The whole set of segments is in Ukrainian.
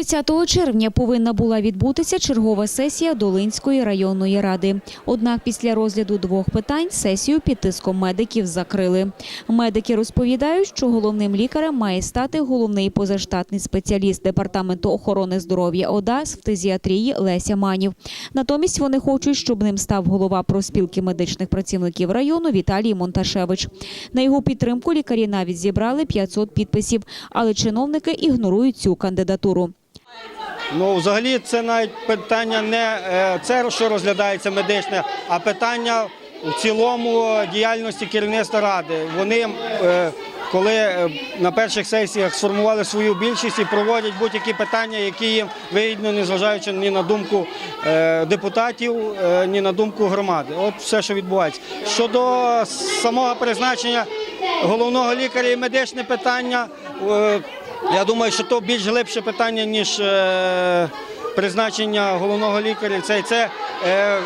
30 червня повинна була відбутися чергова сесія Долинської районної ради. Однак після розгляду двох питань сесію під тиском медиків закрили. Медики розповідають, що головним лікарем має стати головний позаштатний спеціаліст департаменту охорони здоров'я ОДА з фтизіатрії Леся Манів. Натомість вони хочуть, щоб ним став голова профспілки медичних працівників району Віталій Монташевич. На його підтримку лікарі навіть зібрали 500 підписів, але чиновники ігнорують цю кандидатуру. Ну, взагалі, це навіть питання не е, це, що розглядається медичне, а питання в цілому діяльності керівництва ради. Вони, е, коли е, на перших сесіях сформували свою більшість і проводять будь-які питання, які їм вигідно, незважаючи ні на думку депутатів, ні на думку громади. От все, що відбувається. Щодо самого призначення головного лікаря і медичне питання. Е, я думаю, що то більш глибше питання, ніж е, призначення головного лікаря. Це, це е,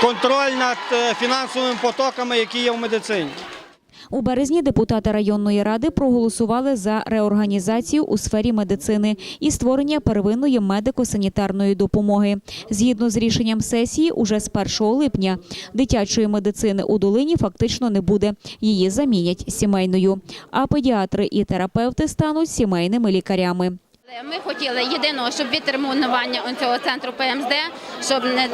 контроль над фінансовими потоками, які є в медицині. У березні депутати районної ради проголосували за реорганізацію у сфері медицини і створення первинної медико-санітарної допомоги. Згідно з рішенням сесії, уже з 1 липня дитячої медицини у долині фактично не буде. Її замінять сімейною. А педіатри і терапевти стануть сімейними лікарями. Ми хотіли єдиного, щоб відтермінування цього центру ПМСД, щоб не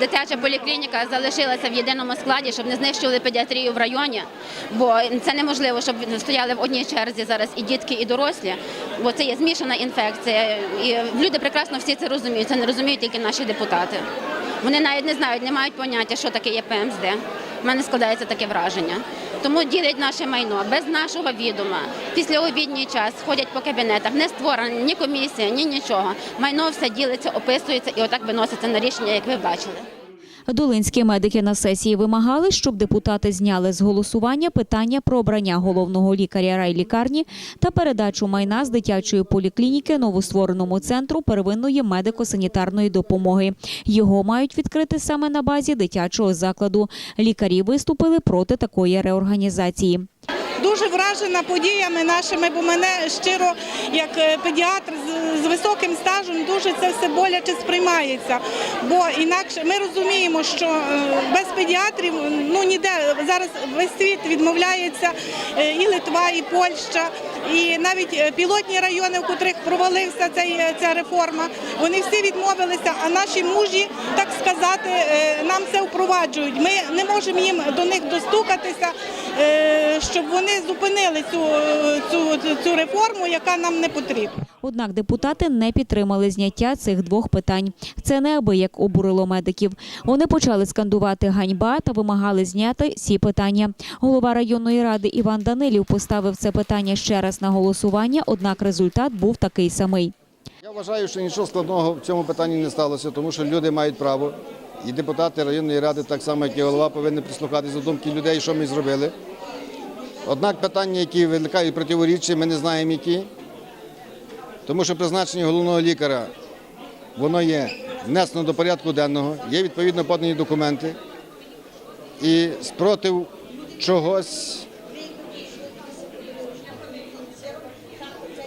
дитяча поліклініка залишилася в єдиному складі, щоб не знищили педіатрію в районі. Бо це неможливо, щоб стояли в одній черзі зараз і дітки, і дорослі, бо це є змішана інфекція. І люди прекрасно всі це розуміють. Це не розуміють тільки наші депутати. Вони навіть не знають, не мають поняття, що таке є ПМСД. У мене складається таке враження. Тому ділять наше майно без нашого відома. Після обідній час ходять по кабінетах, не створена ні комісія, ні нічого. Майно все ділиться, описується і отак виноситься на рішення, як ви бачили. Долинські медики на сесії вимагали, щоб депутати зняли з голосування питання про обрання головного лікаря райлікарні та передачу майна з дитячої поліклініки новоствореному центру первинної медико-санітарної допомоги. Його мають відкрити саме на базі дитячого закладу. Лікарі виступили проти такої реорганізації. Дуже вражена подіями нашими, бо мене щиро, як е, педіатр з, високим стажем, дуже це все боляче сприймається. Бо інакше ми розуміємо, що е, без педіатрів ну ніде зараз весь світ відмовляється е, і Литва, і Польща, і навіть пілотні райони, в котрих провалився цей, ця реформа, вони всі відмовилися, а наші мужі, так сказати, нам це впроваджують. Ми не можемо їм до них достукатися, щоб вони зупинили цю, цю, цю реформу, яка нам не потрібна. Однак депутати не підтримали зняття цих двох питань. Це неабияк обурило медиків. Вони почали скандувати ганьба та вимагали зняти ці питання. Голова районної ради Іван Данилів поставив це питання ще раз на голосування, однак результат був такий самий. Я вважаю, що нічого складного в цьому питанні не сталося, тому що люди мають право, і депутати районної ради, так само як і голова, повинні прислухатися до думки людей, що ми зробили. Однак питання, які виникають противоріччя, ми не знаємо які. Тому що призначення головного лікаря воно є внесено до порядку денного, є відповідно подані документи. І спротив чогось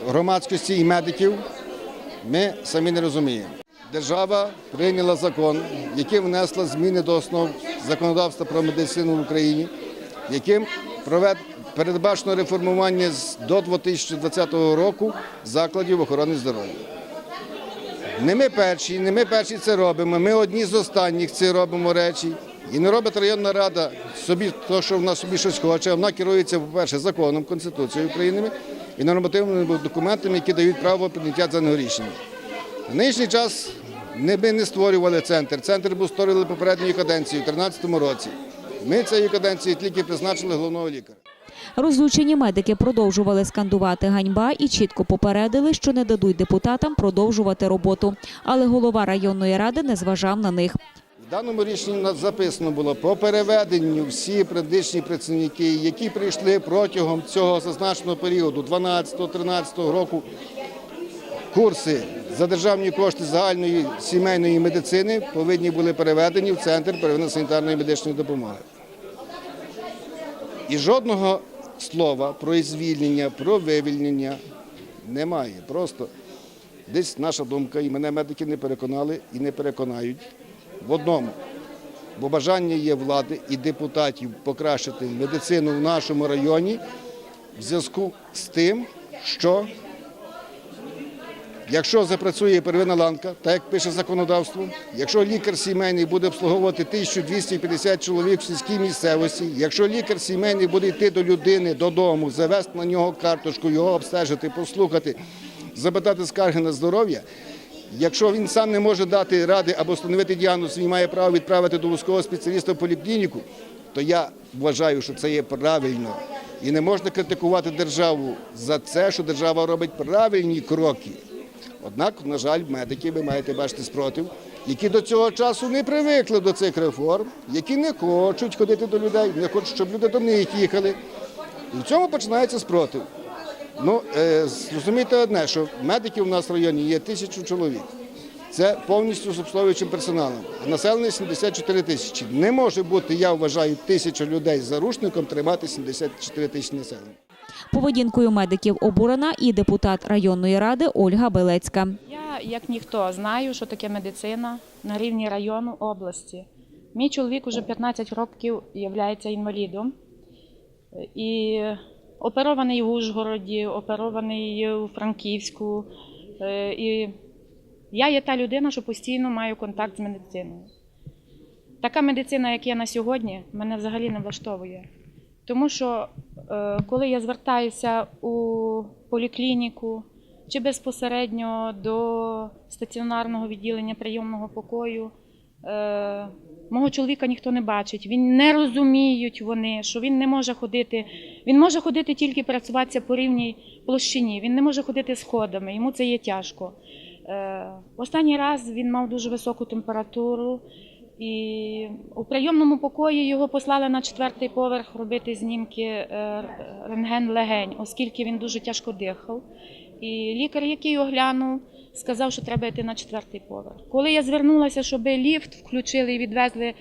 громадськості і медиків ми самі не розуміємо. Держава прийняла закон, який внесла зміни до основ законодавства про медицину в Україні, яким провед- передбачено реформування до 2020 року закладів охорони здоров'я. Не ми перші, не ми перші це робимо. Ми одні з останніх це робимо речі. І не робить районна рада собі то, що вона собі щось хоче. Вона керується, по-перше, законом, Конституцією України і нормативними документами, які дають право прийняття даного рішення. В нинішній час ми не створювали центр. Центр був створений попередньою каденцією у 2013 році. Ми цією каденцією тільки призначили головного лікаря. Розлючені медики продовжували скандувати ганьба і чітко попередили, що не дадуть депутатам продовжувати роботу. Але голова районної ради не зважав на них. В даному рішенні записано було по переведенню всі медичні працівники, які прийшли протягом цього зазначеного періоду 12-13 року курси за державні кошти загальної сімейної медицини повинні були переведені в центр первинної санітарної медичної допомоги. І жодного слова про звільнення, про вивільнення немає. Просто десь наша думка, і мене медики не переконали і не переконають в одному. Бо бажання є влади і депутатів покращити медицину в нашому районі в зв'язку з тим, що якщо запрацює первинна ланка, так як пише законодавство, якщо лікар сімейний буде обслуговувати 1250 чоловік в сільській місцевості, якщо лікар сімейний буде йти до людини додому, завести на нього карточку, його обстежити, послухати, запитати скарги на здоров'я. Якщо він сам не може дати ради або встановити діагноз, він має право відправити до вузького спеціаліста в поліклініку, то я вважаю, що це є правильно. І не можна критикувати державу за це, що держава робить правильні кроки. Однак, на жаль, медики, ви маєте бачити спротив, які до цього часу не привикли до цих реформ, які не хочуть ходити до людей, не хочуть, щоб люди до них їхали. І в цьому починається спротив. Ну, е, зрозумійте одне, що медиків у нас в районі є тисячу чоловік. Це повністю з обслуговуючим персоналом. Населення 74 тисячі. Не може бути, я вважаю, тисяча людей з заручником тримати 74 тисячі населення. Поведінкою медиків обурена і депутат районної ради Ольга Белецька. Я, як ніхто, знаю, що таке медицина на рівні району області. Мій чоловік уже 15 років є інвалідом. І оперований в Ужгороді, оперований у Франківську. Е, І я є та людина, що постійно маю контакт з медициною. Така медицина, як є на сьогодні, мене взагалі не влаштовує. Тому що е, коли я звертаюся у поліклініку чи безпосередньо до стаціонарного відділення прийомного покою, е, мого чоловіка ніхто не бачить. Він не розуміють вони, що він не може ходити. Він може ходити тільки працюватися по рівній площині. Він не може ходити сходами, йому це є тяжко. Е, Останній раз він мав дуже високу температуру. І у прийомному покої його послали на четвертий поверх робити знімки е, рентген легень, оскільки він дуже тяжко дихав. І лікар, який оглянув, сказав, що треба йти на четвертий поверх. Коли я звернулася, щоб ліфт включили і відвезли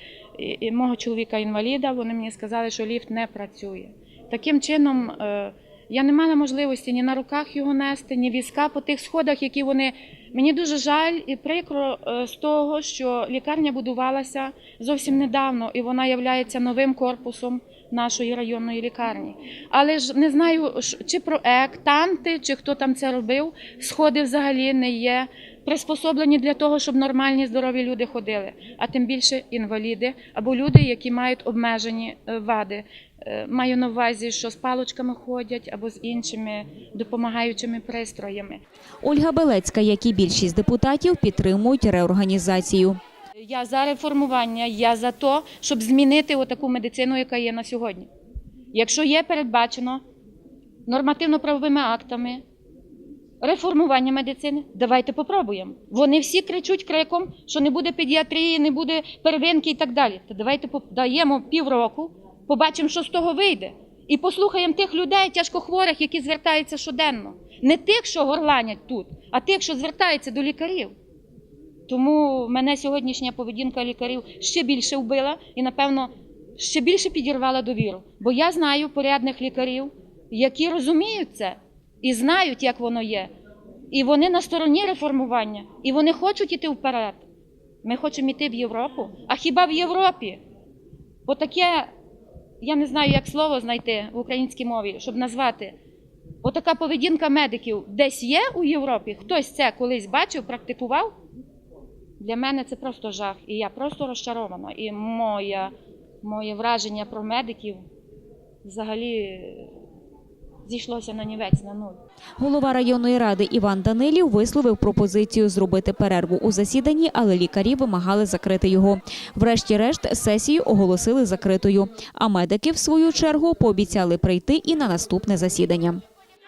мого чоловіка-інваліда, вони мені сказали, що ліфт не працює. Таким чином, е, я не мала можливості ні на руках його нести, ні візка по тих сходах, які вони. Мені дуже жаль і прикро е, з того, що лікарня будувалася зовсім недавно, і вона є новим корпусом нашої районної лікарні. Але ж не знаю, чи проектанти, чи хто там це робив, сходи взагалі не є приспособлені для того, щоб нормальні здорові люди ходили, а тим більше інваліди або люди, які мають обмежені е, вади. Е, Маю на увазі, що з паличками ходять або з іншими допомагаючими пристроями. Ольга Белецька, як і більшість депутатів, підтримують реорганізацію. Я за реформування, я за те, щоб змінити отаку медицину, яка є на сьогодні. Якщо є передбачено нормативно-правовими актами реформування медицини, давайте попробуємо. Вони всі кричуть криком, що не буде педіатрії, не буде первинки і так далі. Та давайте даємо півроку, побачимо, що з того вийде. І послухаємо тих людей, тяжкохворих, які звертаються щоденно. Не тих, що горланять тут, а тих, що звертаються до лікарів. Тому мене сьогоднішня поведінка лікарів ще більше вбила і, напевно, ще більше підірвала довіру. Бо я знаю порядних лікарів, які розуміють це і знають, як воно є. І вони на стороні реформування, і вони хочуть іти вперед. Ми хочемо йти в Європу. А хіба в Європі? Бо таке, я не знаю, як слово знайти в українській мові, щоб назвати. Отака поведінка медиків десь є у Європі. Хтось це колись бачив, практикував. Для мене це просто жах. І я просто розчарована. І моє, моє враження про медиків взагалі зійшлося на нівець на нуль. Голова районної ради Іван Данилів висловив пропозицію зробити перерву у засіданні, але лікарі вимагали закрити його. Врешті-решт сесію оголосили закритою. А медики, в свою чергу, пообіцяли прийти і на наступне засідання.